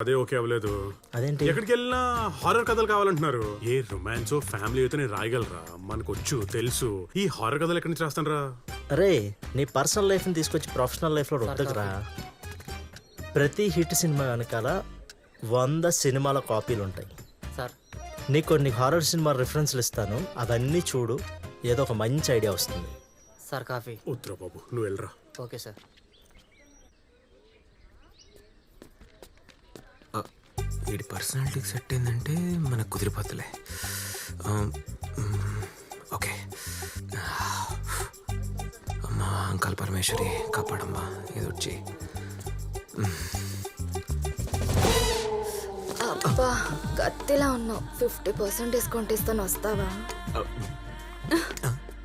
అదే ఓకే అవ్వలేదు. అదేంటి? ఎక్కడికి వెళ్ళినా హారర్ కథలు కావాలంటున్నారు. ఏ రొమాన్స్ ఫ్యామిలీ అయితే నేను రాయగలరా? మనకు వచ్చు తెలుసు. ఈ హారర్ కథలు ఎక్కడి నుంచి రాస్తాను అరే నీ పర్సనల్ లైఫ్ని తీసుకొచ్చి ప్రొఫెషనల్ లైఫ్లో రుద్దకురా ప్రతి హిట్ సినిమా వెనకాల వంద సినిమాల కాపీలు ఉంటాయి. సార్. నీకు కొన్ని హారర్ సినిమా రిఫరెన్స్లు ఇస్తాను. అవన్నీ చూడు ఏదో ఒక మంచి ఐడియా వస్తుంది. Sir coffee. ఉత్తర బాబు నువ్వు వెళ్ళరా. Okay sir. వీడి పర్సనాలిటీకి సెట్ అయిందంటే మనకు కుదిరిపోతులే ఓకే. అమ్మా అంకాల్ పరమేశ్వరి కాపాడమ్మా ఇది వచ్చి. అబ్బా కత్తిలా ఉన్నావు. ఫిఫ్టీ పర్సెంట్ డిస్కౌంట్ ఇస్తాను వస్తావా?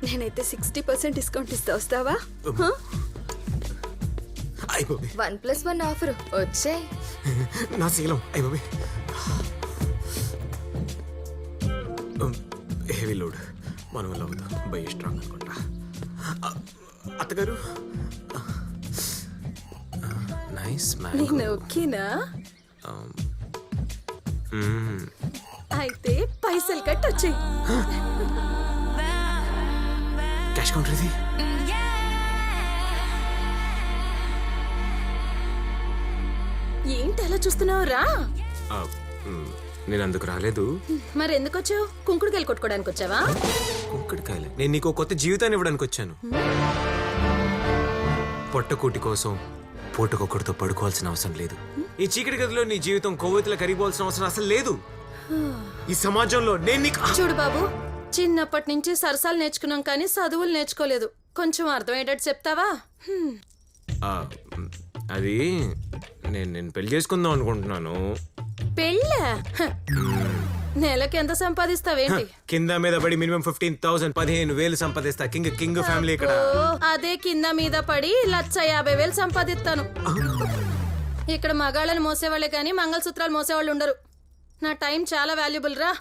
నేనైతే సిక్స్టీ పర్సెంట్ డిస్కౌంట్ ఇస్తా వస్తావా? అయిపోయి వన్ ప్లస్ వన్ ఆఫర్. వచ్చే. నా శీలం. అయిపోయి హెవీ లోడ్. మనం వల్ల బై స్ట్రాంగ్ అనుకుంటా. అత్తగారు. నైస్ నేను మ్యాన్ ఓకేనా అయితే పైసలు కట్ వచ్చాయి క్యాష్ కౌంటర్ ఇది? ఏంటి అలా చూస్తున్నావు? రా. ఆ, మ్, నేను అందుకు రాలేదు. మరి ఎందుకు వచ్చావు కుంకుడుకాయలు కొట్టుకోవడానికి వచ్చావా? కుంకడికాయలు? నేను నీకు ఒక కొత్త జీవితాన్ని ఇవ్వడానికి వచ్చాను. పొట్టకూటి కోసం పూటకొక్కడితో పడుకోవాల్సిన అవసరం లేదు. ఈ చీకటి గదిలో నీ జీవితం కొవ్వొత్తుల కరిగిపోవాల్సిన అవసరం అసలు లేదు. ఈ సమాజంలో నేను నీకు చూడు బాబు చిన్నప్పటి నుంచి సరసాలు నేర్చుకున్నాం కానీ చదువులు నేర్చుకోలేదు. కొంచెం అర్థమయ్యేటట్టు చెప్తావా. ఆ, మ్, అది నేను నేను పెళ్ళి చేసుకుందాం అనుకుంటున్నాను. పెళ్ళా. నెలకి ఎంత సంపాదిస్తావేంటి? కింద మీద పడి మినిమం ఫిఫ్టీన్ థౌసండ్ పదిహేను వేలు సంపాదిస్తా. కింగ్ కింగ్ ఫ్యామిలీ ఇక్కడ. అదే కింద మీద పడి లచ్చ యాభై వేలు సంపాదిస్తాను. ఇక్కడ మగాళ్ళని మోసేవాళ్ళే కానీ మంగళసూత్రాలు మోసేవాళ్ళు ఉండరు. నా టైం చాలా వాల్యుబుల్ రా.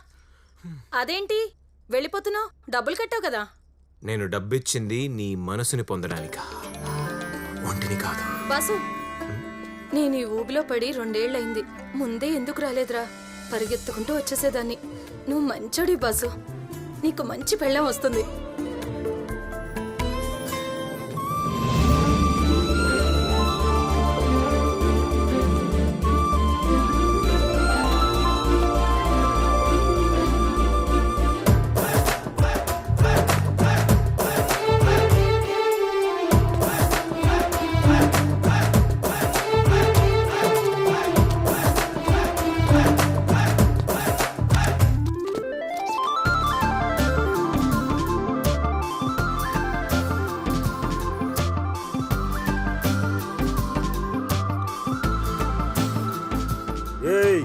అదేంటి? వెళ్ళిపోతున్నావు? డబ్బులు కట్టావు కదా? నేను డబ్బిచ్చింది నీ మనసుని పొందడానిక? ఒంటిని కాదు. బాసు నేను ఈ ఊబిలో పడి రెండేళ్ళయింది ముందే ఎందుకు రాలేదురా? పరిగెత్తుకుంటూ వచ్చేసేదాన్ని. నువ్వు మంచోడి బాసు. నీకు మంచి పెళ్ళం వస్తుంది. ఏయ్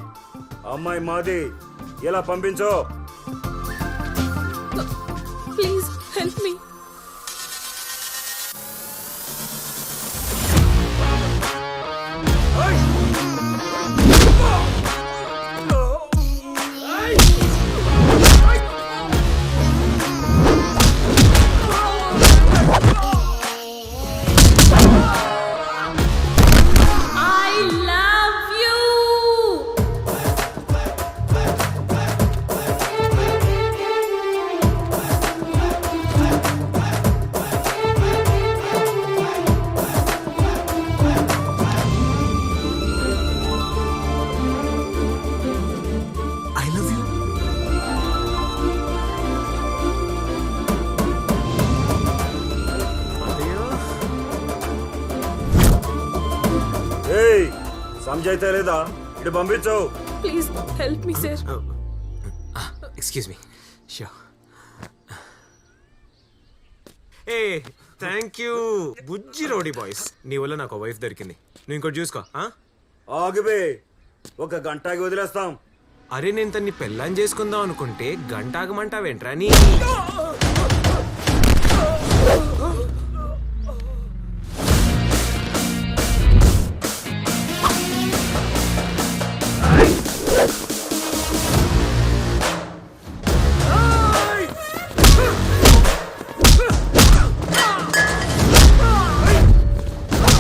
అమ్మాయి మాది. ఇలా పంపించో? ఏయ్ సంజైతే లేదా? ఇటు పంపించు. Please help me sir. Excuse me show a thank you Bujji rowdy boys నీ వల్ల నాకు వైఫ్ దొరికింది. నువ్వు ఇంకోటి చూసుకో ఆ? ఆగిబే ఒక గంటకి వదిలేస్తాం. అరే నేను తన్ని పెళ్ళాం చేసుకుందాం అనుకుంటే గంట ఆగమంటావేంట్రా నీ?